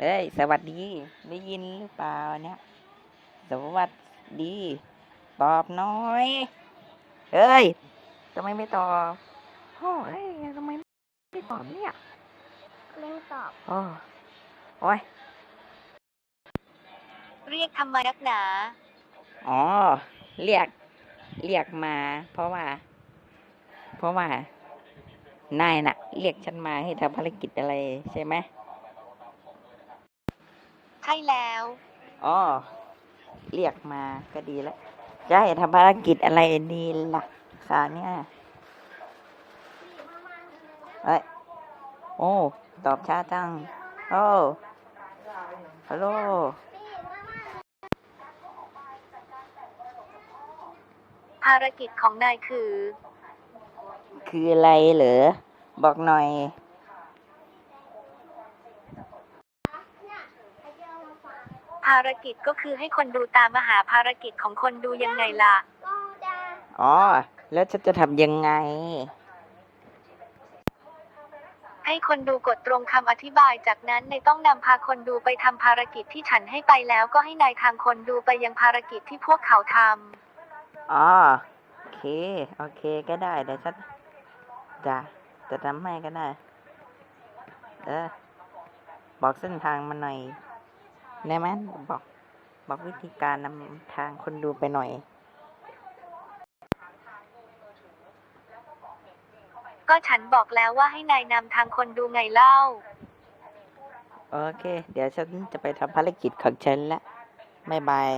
เอ้ย สวัสดี ได้ยินหรือเปล่าเนี่ย สวัสดี ตอบหน้อยเอ้ยทำไมไม่ตอบโอ้ยทำไมไม่ตอบเนี่ยเล่นตอบโอ้โอ้ย เรียกทำไมนักหนา อ๋อ เรียก เรียกมา เพราะว่า เพราะว่า นายน่ะ เรียกฉันมาให้ทำภารกิจอะไรใช่ไหมใช่แล้วอ๋อเรียกมาก็ดีแล้วจะให้ทำภารกิจอะไรดีล่ะค่ะเนี่ยเอ้ยโอ้ตอบช้าจังโอ้ฮัลโหลภารกิจของนายคือ คืออะไรเหรอบอกหน่อย ภารกิจก็คือให้คนดูตามมาหาภารกิจของคนดูยังไงล่ะ อ๋อ แล้วฉันจะทำยังไง ให้คนดูกดตรงคำอธิบายจากนั้นนายต้องนำพาคนดูไปทำภารกิจที่ฉันให้ไปแล้วก็ให้นายทางคนดูไปยังภารกิจที่พวกเขาทอ๋อ โอเค โอเคก็ได้เดี๋ยวฉันจะจะทำให้ก็ได้ เออ บอกเส้นทางมาหน่อย ได้ไหมบอก บอกวิธีการนำทางคนดูไปหน่อยำก็ฉันบอกแล้วว่าให้นายนำทางคนดูไงเล่า โอเค เดี๋ยวฉันจะไปทำภารกิจของฉันละบ๊ายบาย